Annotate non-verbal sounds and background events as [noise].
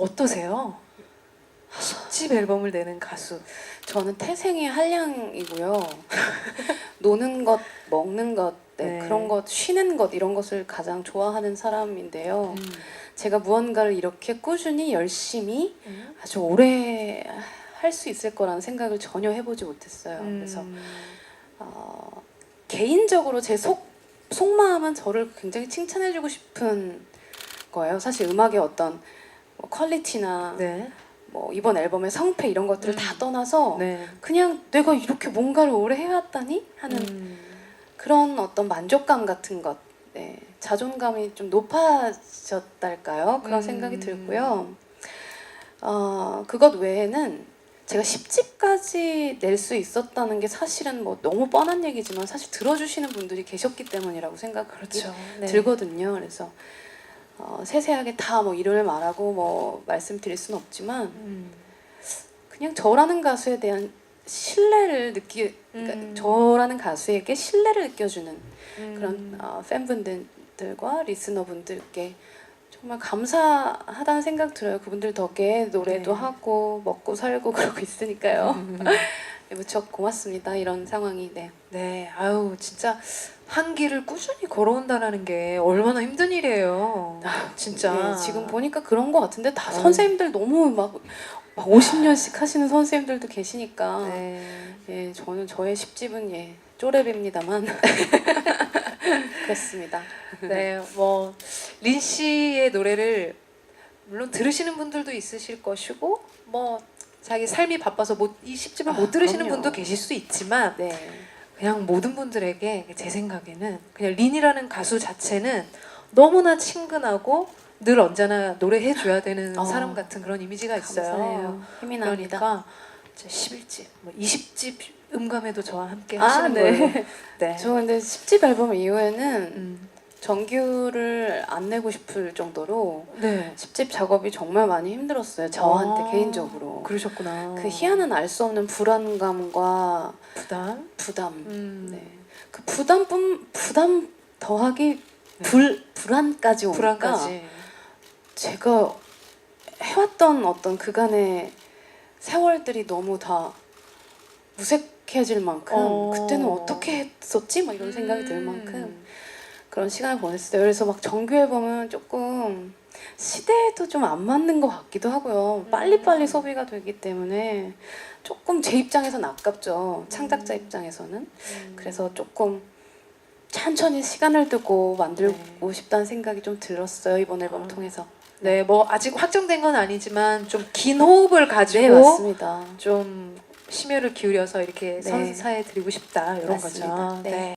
어떠세요? 10집 앨범을 내는 가수. 저는 태생의 한량이고요. [laughs] 노는 것, 먹는 것, 네, 네. 그런 것, 쉬는 것 이런 것을 가장 좋아하는 사람인데요. 음. 제가 무언가를 이렇게 꾸준히 열심히 아주 오래 할 수 있을 거라는 생각을 전혀 해보지 못했어요. 그래서 음. 어, 개인적으로 제 속 속마음은 저를 굉장히 칭찬해주고 싶은 거예요. 사실 음악의 어떤 뭐 퀄리티나 네. 뭐 이번 앨범의 성패 이런 것들을 음. 다 떠나서 네. 그냥 내가 이렇게 뭔가를 오래 해왔다니 하는 음. 그런 어떤 만족감 같은 것, 네, 자존감이 좀 높아졌달까요? 그런 음. 생각이 들고요. 어, 그것 외에는 제가 10집까지 낼 수 있었다는 게 사실은 뭐 너무 뻔한 얘기지만 사실 들어주시는 분들이 계셨기 때문이라고 생각이 그렇죠. 네. 들거든요. 그래서 어, 세세하게 다 뭐 이름을 말하고 뭐 말씀드릴 수는 없지만 음. 그냥 저라는 가수에 대한 신뢰를 느끼 그러니까 음. 저라는 가수에게 신뢰를 느껴주는 음. 그런 어, 팬분들과 리스너분들께 정말 감사하다는 생각 들어요. 그분들 덕에 노래도 네. 하고 먹고 살고 [laughs] 그러고 있으니까요. [laughs] 음. 네, 무척 고맙습니다. 이런 상황이 네. 네, 아유 진짜 한 길을 꾸준히 걸어온다라는 게 얼마나 힘든 일이에요. 진짜. 예, 지금 보니까 그런 것 같은데 다 음. 선생님들 너무 막, 막 50년씩 하시는 선생님들도 계시니까 네. 예, 저는 저의 10집은 예, 쪼렙입니다만 [laughs] 그렇습니다. 네, 뭐 린 씨의 노래를 물론 들으시는 분들도 있으실 것이고 뭐 자기 삶이 바빠서 못, 이 10집을 아, 못 들으시는 그럼요. 분도 계실 수 있지만 네. 그냥 모든 분들에게 제 생각에는 그냥 린이라는 가수 자체는 너무나 친근하고 늘 언제나 노래해 줘야 되는 어. 사람 같은 그런 이미지가 있어요. 감사해요. 힘이 납니다. 그러니까 11집, 뭐 20집 음감에도 저와 함께 아, 하시는 네. 걸로. 네. 저 근데 10집 앨범 이후에는 음, 정규를 안 내고 싶을 정도로 네. 10집 작업이 정말 많이 힘들었어요. 저한테 아, 개인적으로. 그러셨구나. 그 희한한 알 수 없는 불안감과 부담. 부담. 음. 네. 그 부담뿐 부담 더하기 네. 불 불안까지 오니까 불안까지. 제가 해왔던 어떤 그간의 세월들이 너무 다 무색해질 만큼 어. 그때는 어떻게 했었지? 막 이런 생각이 들 음. 만큼 그런 시간을 보냈어요. 그래서 막 정규 앨범은 조금 시대에도 좀 안 맞는 것 같기도 하고요. 음. 빨리빨리 소비가 되기 때문에 조금 제 입장에서는 아깝죠. 창작자 음. 입장에서는. 음. 그래서 조금 천천히 시간을 두고 만들고 네. 싶다는 생각이 좀 들었어요. 이번 앨범 아. 통해서. 네, 뭐 아직 확정된 건 아니지만 좀 긴 호흡을 가지고 네, 맞습니다. 좀 심혈을 기울여서 이렇게 네. 선사해 드리고 싶다 이런 맞습니다. 거죠. 네. 네.